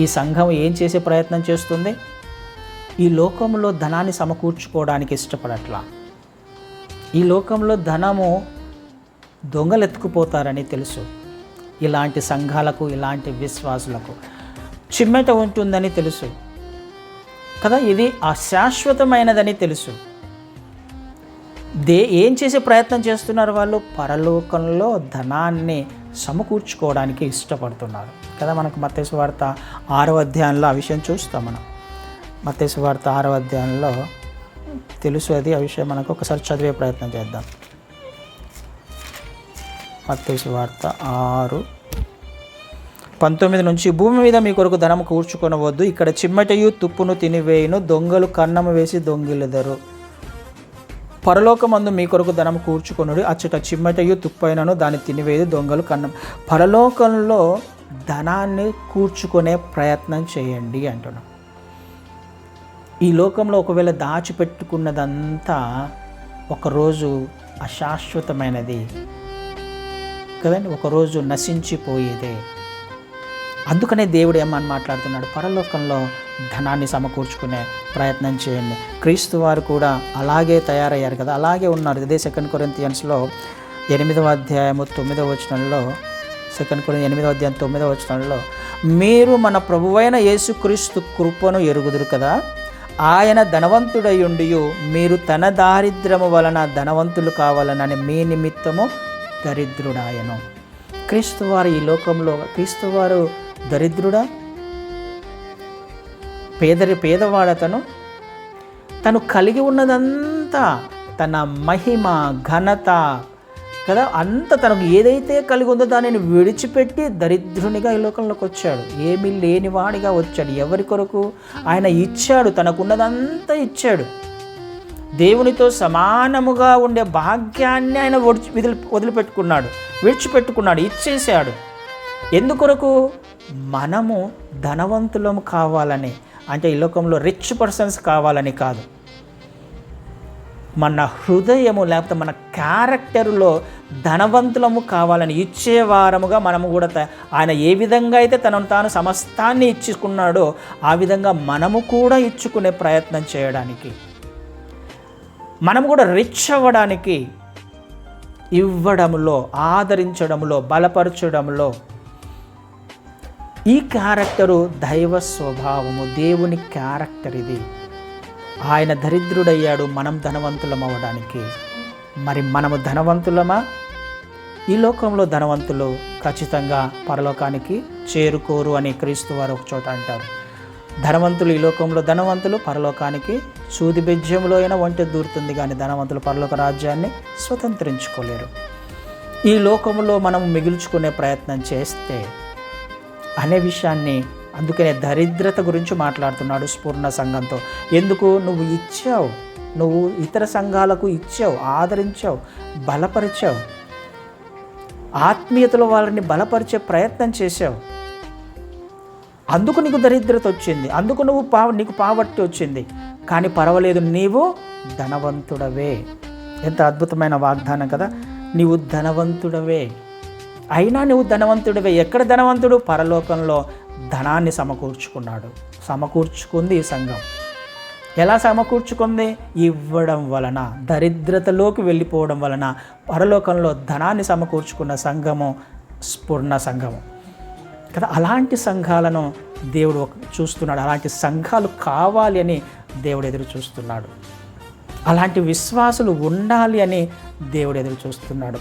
ఈ సంఘం ఏం చేసే ప్రయత్నం చేస్తుంది? ఈ లోకంలో ధనాన్ని సమకూర్చుకోవడానికి ఇష్టపడట్లా? ఈ లోకంలో ధనము దొంగలెత్తుకుపోతారని తెలుసు. ఇలాంటి సంఘాలకు ఇలాంటి విశ్వాసులకు చిమ్మెట ఉంటుందని తెలుసు. కదా ఇది అశాశ్వతమైనదని తెలుసు. దే ఏం చేసే ప్రయత్నం చేస్తున్నారు వాళ్ళు? పరలోకంలో ధనాన్ని సమకూర్చుకోవడానికి ఇష్టపడుతున్నారు. కదా మనకు మత్స్సు వార్త ఆరో అధ్యాయంలో ఆ విషయం చూస్తాం మనం. మత్తేసు వార్త ఆరో అధ్యాయంలో తెలుసు అది ఆ విషయం మనకు ఒకసారి చదివే ప్రయత్నం చేద్దాం. మత్తేసు వార్త ఆరు. పంతొమ్మిది నుంచి భూమి మీద మీ కొరకు ధనము కూర్చుకొనవద్దు. ఇక్కడ చిమ్మటయు తుప్పును తినివేయును దొంగలు కన్నము వేసి దొంగిలెదరు. పరలోకమందు మీ కొరకు ధనము కూర్చుకొనుడు అచ్చట చిమ్మటయు తుప్పైనను దాన్ని తినివేది దొంగలు కన్నం పరలోకంలో ధనాన్ని కూర్చుకునే ప్రయత్నం చేయండి అంటున్నాం. ఈ లోకంలో ఒకవేళ దాచిపెట్టుకున్నదంతా ఒకరోజు అశాశ్వతమైనది కదండి? ఒకరోజు నశించిపోయేదే. అందుకనే దేవుడు ఏమని మాట్లాడుతున్నాడు? పరలోకంలో ధనాన్ని సమకూర్చుకునే ప్రయత్నం చేయండి. క్రీస్తు వారు కూడా అలాగే తయారయ్యారు కదా? అలాగే ఉన్నారు. ఇదే సెకండ్ కొరింతియన్స్లో ఎనిమిదవ అధ్యాయము తొమ్మిదవ వచనంలో సెకండ్ కొరింత ఎనిమిదవ అధ్యాయం తొమ్మిదవ వచనంలో మీరు మన ప్రభువైన యేసుక్రీస్తు కృపను ఎరుగుదురు కదా? ఆయన ధనవంతుడై ఉండి మీరు తన దారిద్ర్యము వలన ధనవంతులు కావాలనని మీ నిమిత్తము దరిద్రుడాయను. క్రీస్తువారు ఈ లోకంలో క్రీస్తువారు దరిద్రుడా? పేదరి పేదవాడతను? తను కలిగి ఉన్నదంతా తన మహిమ ఘనత కదా? అంత తనకు ఏదైతే కలిగి ఉందో దానిని విడిచిపెట్టి దరిద్రునిగా ఈ లోకంలోకి వచ్చాడు. ఏమీ లేనివాడిగా వచ్చాడు. ఎవరి కొరకు? ఆయన ఇచ్చాడు. తనకున్నదంతా ఇచ్చాడు. దేవునితో సమానముగా ఉండే భాగ్యాన్ని ఆయన వడిచి విదిలి వదిలిపెట్టుకున్నాడు. విడిచిపెట్టుకున్నాడు. ఇచ్చేసాడు ఎందుకొరకు మనము ధనవంతులము కావాలని. అంటే ఈ లోకంలో రిచ్ పర్సన్స్ కావాలని కాదు. మన హృదయము లేకపోతే మన క్యారెక్టర్లో ధనవంతులము కావాలని ఇచ్చేవారముగా మనము కూడా ఆయన ఏ విధంగా అయితే తనను తాను సమస్తాన్ని ఇచ్చుకున్నాడో ఆ విధంగా మనము కూడా ఇచ్చుకునే ప్రయత్నం చేయడానికి మనము కూడా రిచ్ అవ్వడానికి ఇవ్వడంలో ఆదరించడంలో బలపరచడంలో ఈ క్యారెక్టరు దైవ స్వభావము దేవుని క్యారెక్టర్ ఇది. ఆయన దరిద్రుడయ్యాడు మనం ధనవంతులం అవ్వడానికి మరి మనము ధనవంతులమా? ఈ లోకంలో ధనవంతులు ఖచ్చితంగా పరలోకానికి చేరుకోరు అని క్రీస్తు వారు ఒక చోట అంటారు. ధనవంతులు ఈ లోకంలో ధనవంతులు పరలోకానికి సూది బెజ్యంలో అయినా ఒంటె దూరుతుంది కానీ ధనవంతులు పరలోక రాజ్యాన్ని స్వతంత్రించుకోలేరు. ఈ లోకంలో మనం మిగుల్చుకునే ప్రయత్నం చేస్తే అనే విషయాన్ని అందుకనే దరిద్రత గురించి మాట్లాడుతున్నాడు స్ఫూర్ణ సంఘంతో. ఎందుకు? నువ్వు ఇచ్చావు. నువ్వు ఇతర సంఘాలకు ఇచ్చావు ఆదరించావు బలపరిచావు. ఆత్మీయతలో వాళ్ళని బలపరిచే ప్రయత్నం చేశావు. అందుకు నీకు దరిద్రత వచ్చింది. అందుకు నువ్వు పావ నీకు పావర్టీ వచ్చింది. కానీ పర్వాలేదు నీవు ధనవంతుడవే. ఎంత అద్భుతమైన వాగ్దానం కదా. నీవు ధనవంతుడవే. అయినా నువ్వు ధనవంతుడివే. ఎక్కడ ధనవంతుడు? పరలోకంలో. ధనాన్ని సమకూర్చుకున్నాడు. సమకూర్చుకుంది ఈ సంఘం. ఎలా సమకూర్చుకుంది? ఇవ్వడం వలన దరిద్రతలోకి వెళ్ళిపోవడం వలన పరలోకంలో ధనాన్ని సమకూర్చుకున్న సంఘము స్ఫుర్ణ సంఘము. కదా అలాంటి సంఘాలను దేవుడు ఒక- చూస్తున్నాడు. అలాంటి సంఘాలు కావాలి అని దేవుడు ఎదురు చూస్తున్నాడు. అలాంటి విశ్వాసులు ఉండాలి అని దేవుడు ఎదురు చూస్తున్నాడు.